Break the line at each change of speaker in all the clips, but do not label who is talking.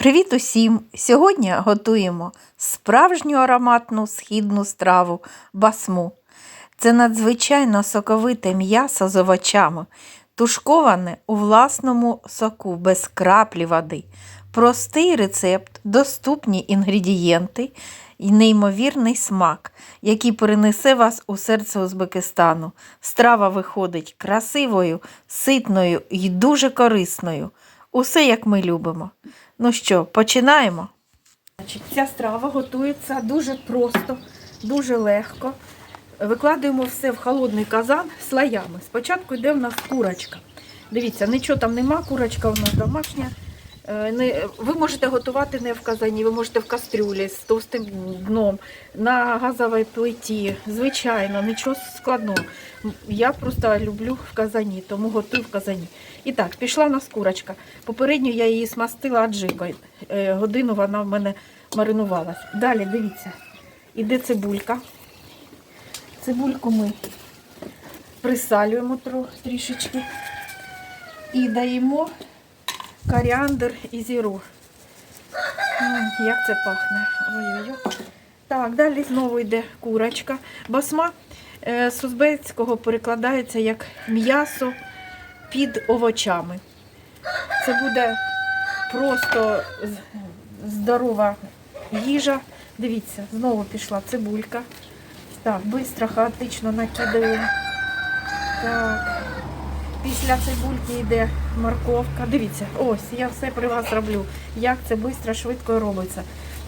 Привіт усім! Сьогодні готуємо справжню ароматну східну страву басму. Це надзвичайно соковите м'ясо з овочами, тушковане у власному соку без краплі води. Простий рецепт, доступні інгредієнти і неймовірний смак, який перенесе вас у серце Узбекистану. Страва виходить красивою, ситною і дуже корисною. Усе як ми любимо. Ну що, починаємо? Ця страва готується дуже просто, дуже легко. Викладаємо все в холодний казан слоями. Спочатку йде в нас курочка. Дивіться, нічого там нема, курочка у нас домашня. Е, Не, ви можете готувати не в казані, ви можете в кастрюлі з товстим дном, на газовій плиті. Звичайно, нічого складного. Я просто люблю в казані, тому готую в казані. І так, пішла в нас курочка. Попередньо я її смастила аджикою. Е, Годину вона в мене маринувалась. Далі дивіться, іде цибулька. Цибульку ми присалюємо трішечки і даємо коріандр і зіру. Як це пахне. Ой-ой-ой. Так, далі знову йде курочка. Басма е, з узбецького перекладається як м'ясо під овочами. Це буде просто здорова їжа. Дивіться, знову пішла цибулька. Так, швидко, хаотично накидаємо. Так. Після цибульки йде морковка. Дивіться, ось я все при вас роблю. Як це швидко, швидко робиться.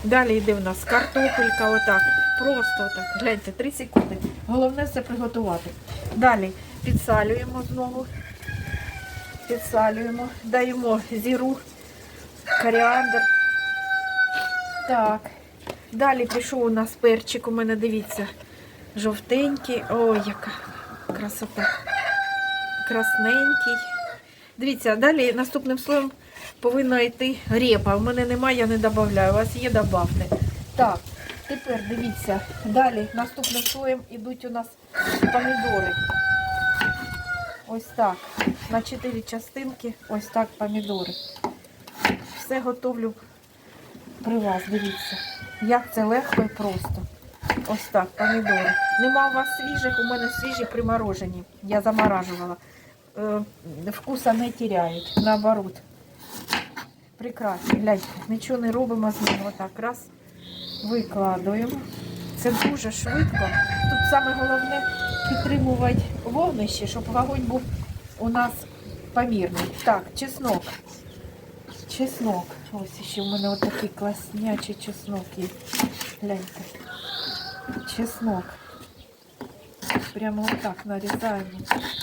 Далі йде в нас картопелька, отак. Просто отак. Гляньте, 3 секунди. Головне все приготувати. Далі підсалюємо знову. Підсалюємо, даємо зіру, коріандр. Так. Далі пішов у нас перчик. У мене дивіться, жовтенький. Ой, яка красота красненький. Дивіться, далі наступним слоєм повинна йти репа. У мене немає, я не додаю. У вас є, добавте. Так, тепер дивіться, далі наступним слоєм йдуть у нас помідори. Ось так. На 4 частинки, ось так помідори. Все готовлю при вас, дивіться. Як це легко і просто. Ось так, помідори. Нема у вас свіжих, у мене свіжі приморожені. Я заморажувала. Е, вкуса не теряють, наоборот. Прекрасно. Гляньте, нічого не робимо з ним. Отак раз викладуємо. Це дуже швидко. Тут саме головне підтримувати вогнище, щоб вогонь був у нас помірний. Так, чеснок. Чеснок. Ось ще в мене отакий класнячий чеснок є. Гляньте. Чеснок. Прямо вот так нарезаем.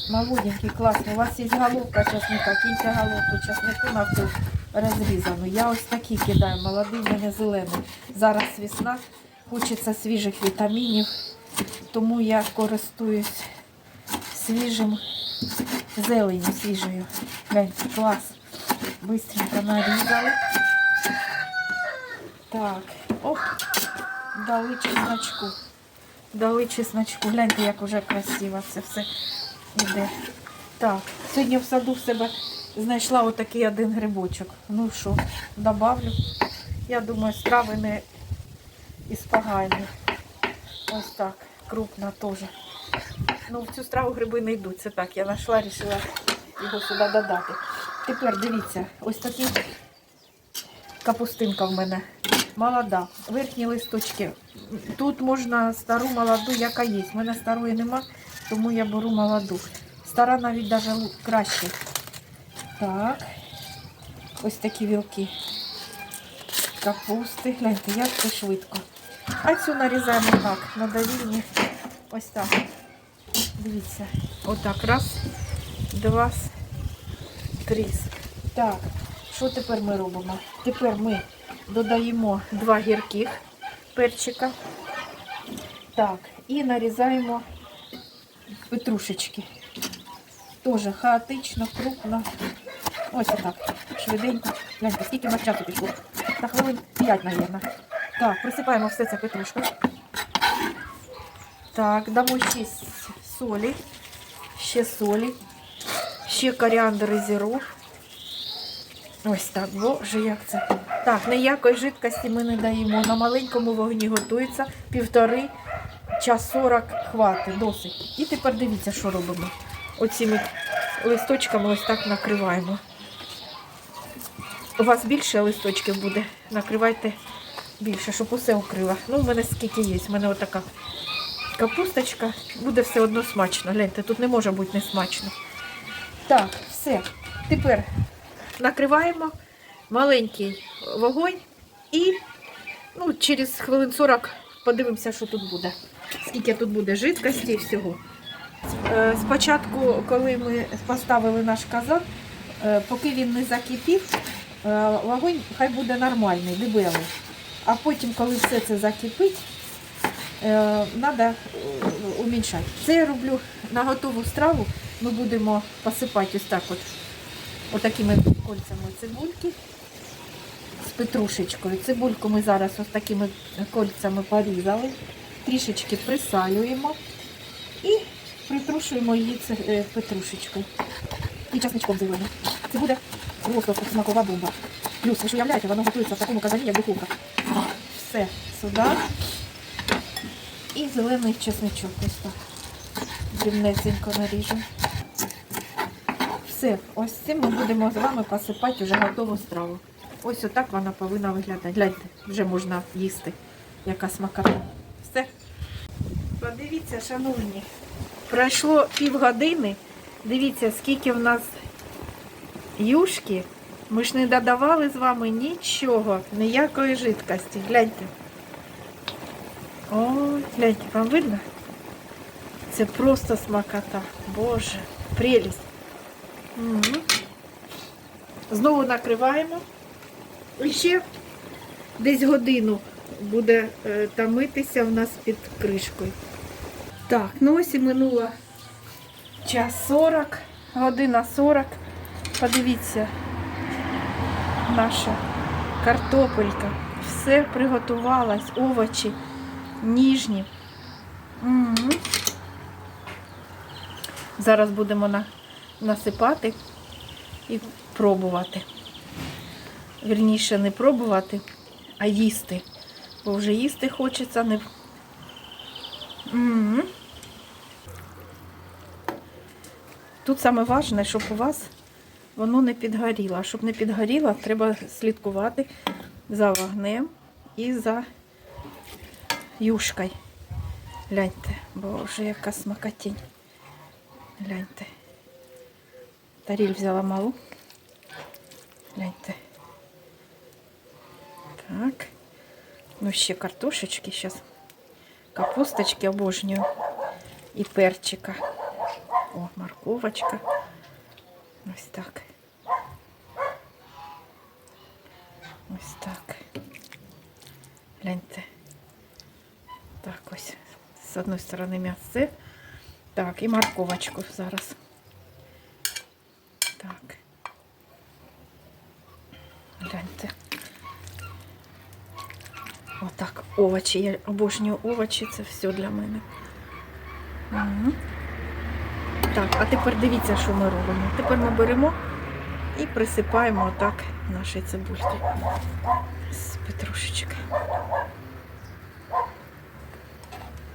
Молоденький, классный. У вас есть головка чесника, киньте головку чеснику на всю розрізану. Я ось такі кидаю, молодий, мене зелений. Зараз весна, хочеться свіжих вітамінів, тому я користуюсь свіжим зеленю свіжою. Гляньте, клас. Быстренько нарізали. Так, оп, дали чесночку. Дали чесночку. Гляньте, як уже красиво це все йде. Так, сьогодні в саду в себе знайшла отакий один грибочок. Ну що, добавлю. Я думаю, страви не іспогані. Ось так, крупно теж. Ну, в цю страву гриби не йдуть. Це так, я знайшла, вирішила його сюди додати. Тепер дивіться, ось такий капустинка в мене. Молода. Верхні листочки. Тут можна стару молоду, яка є. У мене старої нема, тому я беру молоду. Стара навіть навіть краще. Так. Ось такі вілки. Капусти. Гляньте, як це швидко. А цю нарізаємо так, на давільні. Ось так. Дивіться. Отак. Раз, два, три. Так. Що тепер ми робимо? Тепер ми додаємо два гірких перчика. Так, і нарізаємо петрушечки. Теж хаотично, крупно. Ось так. Швиденько. Гляньте, скільки в нас часу пішло. На хвилин 5, мабуть. Так, присипаємо все це петрушкою. Так, дамо ще солі. Ще солі. Ще коріандр і. Ось так, боже, як це. Так, ніякої жидкості ми не даємо. На маленькому вогні готується півтори час 40 хвати, досить. І тепер дивіться, що робимо. Оціми листочками ось так накриваємо. У вас більше листочків буде, накривайте більше, щоб усе укрила. Ну, в мене скільки є. У мене отака капусточка. Буде все одно смачно. Гляньте, тут не може бути не смачно. Так, все. Тепер накриваємо маленький вогонь і ну, через хвилин 40 подивимося, що тут буде. Скільки тут буде жидкості і всього. Е, Спочатку, коли ми поставили наш казан, е, поки він не закипів, е, вогонь хай буде нормальний, дебелий. А потім, коли все це закипить, треба уміншати. Це я роблю на готову страву. Ми будемо посипати ось так от, отакими кольцями цибульки з петрушечкою. Цибульку ми зараз ось такими кольцями порізали, трішечки присалюємо і притрушуємо її е, петрушечкою і часничком зеленим. Це буде просто смакова бомба. Плюс, ви ж уявляєте, воно готується в такому казані, як духовка. Все, сюди. І зелений чесничок ось так. Дрібнесенько наріжемо. Все, ось цим ми будемо з вами посипати вже готову страву. Ось отак вона повинна виглядати. Гляньте, вже можна їсти. Яка смакота. Все. Подивіться, шановні, пройшло півгодини. Дивіться, скільки в нас юшки. Ми ж не додавали з вами нічого, ніякої жидкості. Гляньте. Ой, гляньте, вам видно? Це просто смакота. Боже, прелість. Знову накриваємо. І ще десь годину буде е, томитися у нас під кришкою. Так, ну ось і минуло час 40, година 40. Подивіться, наша картопелька. Все приготувалось, овочі ніжні. Мгм. Зараз будемо на, насипати і пробувати. Вірніше, не пробувати, а їсти. Бо вже їсти хочеться не. Мгм. Тут саме важне, щоб у вас воно не підгоріло. А щоб не підгоріло, треба слідкувати за вогнем і за юшкою. Гляньте, боже, яка смакотінь. Гляньте. Таріль взяла малу. Гляньте. Так. Ну, ще картошечки зараз. Капусточки обожнюю. І перчика. О, морковочка. Ось так. Ось так. Гляньте. Так, ось. З одної сторони м'ясце. Так, і морковочку зараз. Отак, овочі. Я обожнюю овочі, це все для мене. Угу. Так, а тепер дивіться, що ми робимо. Тепер ми беремо і присипаємо отак наші цибульки з петрушечки.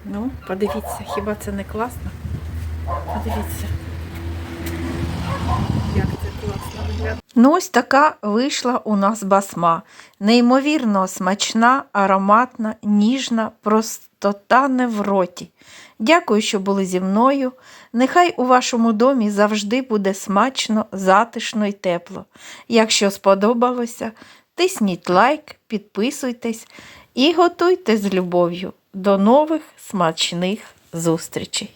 Ну, подивіться, хіба це не класно? Подивіться. Як це класно виглядає. Ну, ось така вийшла у нас басма. Неймовірно смачна, ароматна, ніжна, простота не в роті. Дякую, що були зі мною. Нехай у вашому домі завжди буде смачно, затишно і тепло. Якщо сподобалося, тисніть лайк, підписуйтесь і готуйте з любов'ю. До нових смачних зустрічей!